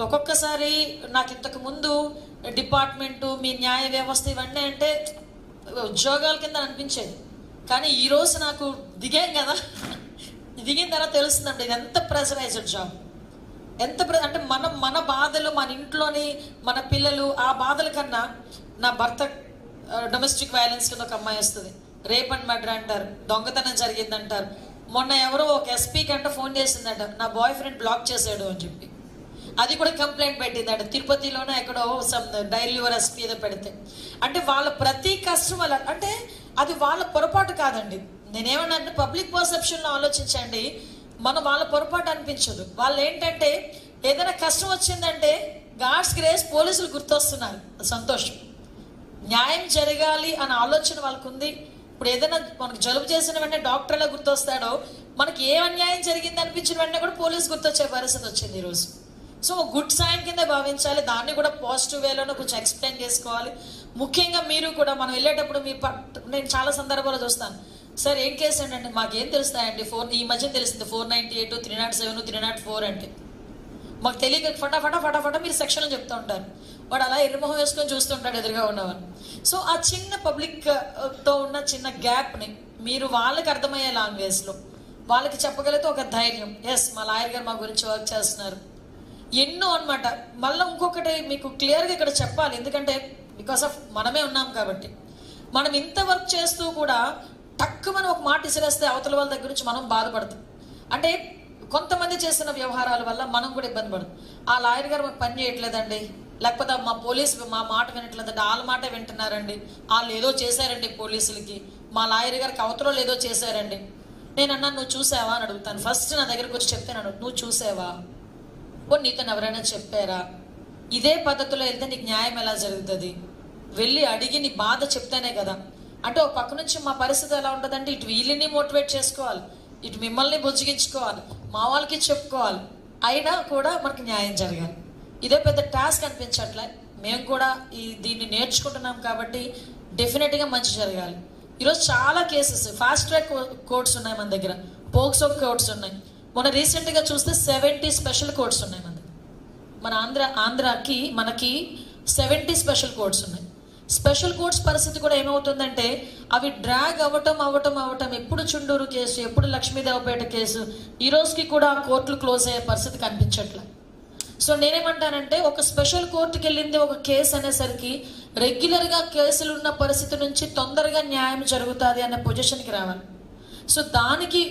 ఒక్కొక్కసారి నాకు ఇంతకు ముందు డిపార్ట్మెంటు మీ న్యాయ వ్యవస్థ ఇవన్నీ అంటే ఉద్యోగాల కింద అనిపించేది. కానీ ఈ రోజు నాకు దిగాం కదా. దిగిన తర్వాత తెలుస్తుందండి ఇది ఎంత ప్రెషరైజ్డ్ జాబ్. ఎంత ప్ర- అంటే మనం మన బాధలు మన ఇంట్లోని మన పిల్లలు ఆ బాధల కన్నా నా భర్త డొమెస్టిక్ వైలెన్స్ కింద ఒక అమ్మాయి వస్తుంది. రేప్ అండ్ మర్డర్ అంటారు దొంగతనం జరిగిందంటారు. మొన్న ఎవరో ఒక ఎస్పీ అంటే ఫోన్ చేసిందంట నా బాయ్ ఫ్రెండ్ బ్లాక్ చేశాడు అని చెప్పి. అది కూడా కంప్లైంట్ పెట్టిందట. తిరుపతిలోనే ఎక్కడో సమ్ డైలీ మీద పెడితే. అంటే వాళ్ళ ప్రతి కస్టమర్ అంటే అది వాళ్ళ పొరపాటు కాదండి. నేనేమన్నా అంటే పబ్లిక్ పర్సెప్షన్లో ఆలోచించండి. మనం వాళ్ళ పొరపాటు అనిపించదు. వాళ్ళు ఏంటంటే ఏదైనా కష్టం వచ్చిందంటే గాడ్స్ గ్రేస్ పోలీసులు గుర్తొస్తున్నారు. సంతోషం. న్యాయం జరగాలి అనే ఆలోచన వాళ్ళకు ఉంది ఇప్పుడు ఏదైనా మనకు జలుబు చేసిన వెంటనే డాక్టర్ ఎలా గుర్తొస్తాడో మనకి ఏ అన్యాయం జరిగింది అనిపించిన వెంటనే కూడా పోలీస్ గుర్తొచ్చే పరిస్థితి వచ్చింది ఈరోజు సో గుడ్ సైన్ కింద భావించాలి. దాన్ని కూడా పాజిటివ్ వేలోనే కొంచెం ఎక్స్ప్లెయిన్ చేసుకోవాలి. ముఖ్యంగా మీరు కూడా మనం వెళ్ళేటప్పుడు మీ పట్ నేను చాలా సందర్భాలు చూస్తాను. సార్ ఏం కేసు ఏంటంటే మాకేం తెలుస్తాయండి? ఫోర్ ఈ మధ్య తెలిసింది four ninety eight three nought seven three nought four అంటే. మాకు తెలియక ఫటాఫట ఫటాఫట మీరు సెక్షన్లు చెప్తూ ఉంటారు. వాడు అలా ఎర్రమొహం వేసుకొని చూస్తుంటాడు ఎదురుగా ఉన్నవారు సో ఆ చిన్న పబ్లిక్తో uh, ఉన్న చిన్న గ్యాప్ని మీరు వాళ్ళకి అర్థమయ్యే లాంగ్వేజ్లో వాళ్ళకి చెప్పగలిగితే ఒక ధైర్యం. ఎస్ మా లాయర్ గారు మా గురించి వర్క్ చేస్తున్నారు. ఎన్నో అన్నమాట. మళ్ళీ ఇంకొకటి మీకు క్లియర్గా ఇక్కడ చెప్పాలి. ఎందుకంటే బికాస్ ఆఫ్ మనమే ఉన్నాం కాబట్టి. మనం ఇంత వర్క్ చేస్తూ కూడా తక్కువ మనం ఒక మాట ఇసిరేస్తే అవతల వాళ్ళ దగ్గర నుంచి మనం బాధపడతాం. అంటే కొంతమంది చేస్తున్న వ్యవహారాల వల్ల మనం కూడా ఇబ్బంది పడదు ఆ లాయర్ గారు మాకు పని చేయట్లేదండి. లేకపోతే మా పోలీస్ మా మాట వినట్లేదండి. వాళ్ళ మాట వింటున్నారండి. వాళ్ళు ఏదో చేశారండి పోలీసులకి. మా లాయర్ గారికి అవతల ఏదో చేశారండి. నేను అన్నా నువ్వు చూసావా? అని అడుగుతాను. ఫస్ట్ నా దగ్గరకు వచ్చి చెప్తాను నువ్వు చూసావా? ఓ నీతో ఎవరైనా చెప్పారా? ఇదే పద్ధతిలో వెళ్తే నీకు న్యాయం ఎలా జరుగుతుంది? వెళ్ళి అడిగి నీ బాధ చెప్తేనే కదా. అంటే ఒక పక్క నుంచి మా పరిస్థితి ఎలా ఉంటుందంటే ఇటు వీళ్ళని మోటివేట్ చేసుకోవాలి. ఇటు మిమ్మల్ని బుజ్జగించుకోవాలి. మా వాళ్ళకి చెప్పుకోవాలి. అయినా కూడా మనకి న్యాయం జరగాలి. ఇదే పెద్ద టాస్క్ అనిపించట్లే. మేము కూడా ఈ దీన్ని నేర్చుకుంటున్నాం కాబట్టి డెఫినెట్గా మంచి జరగాలి. ఈరోజు చాలా కేసెస్. ఫాస్ట్ ట్రాక్ కోర్ట్స్ ఉన్నాయి మన దగ్గర. పోక్సో కోర్ట్స్ ఉన్నాయి. మొన్న రీసెంట్గా చూస్తే సెవెంటీ స్పెషల్ కోర్ట్స్ ఉన్నాయి మన మన ఆంధ్ర ఆంధ్రాకి మనకి సెవెంటీ స్పెషల్ కోడ్స్ ఉన్నాయి. స్పెషల్ కోర్ట్స్ పరిస్థితి కూడా ఏమవుతుందంటే అవి డ్రాగ్ అవ్వటం అవ్వటం అవ్వటం ఎప్పుడు చుండూరు కేసు ఎప్పుడు లక్ష్మీదేవపేట కేసు ఈ రోజుకి కూడా ఆ కోర్టులు క్లోజ్ అయ్యే పరిస్థితి కనిపించట్లే. సో నేనేమంటానంటే ఒక స్పెషల్ కోర్టుకి వెళ్ళింది ఒక కేసు అనేసరికి రెగ్యులర్గా కేసులు ఉన్న పరిస్థితి నుంచి తొందరగా న్యాయం జరుగుతుంది అనే పొజిషన్కి రావాలి. సో దానికి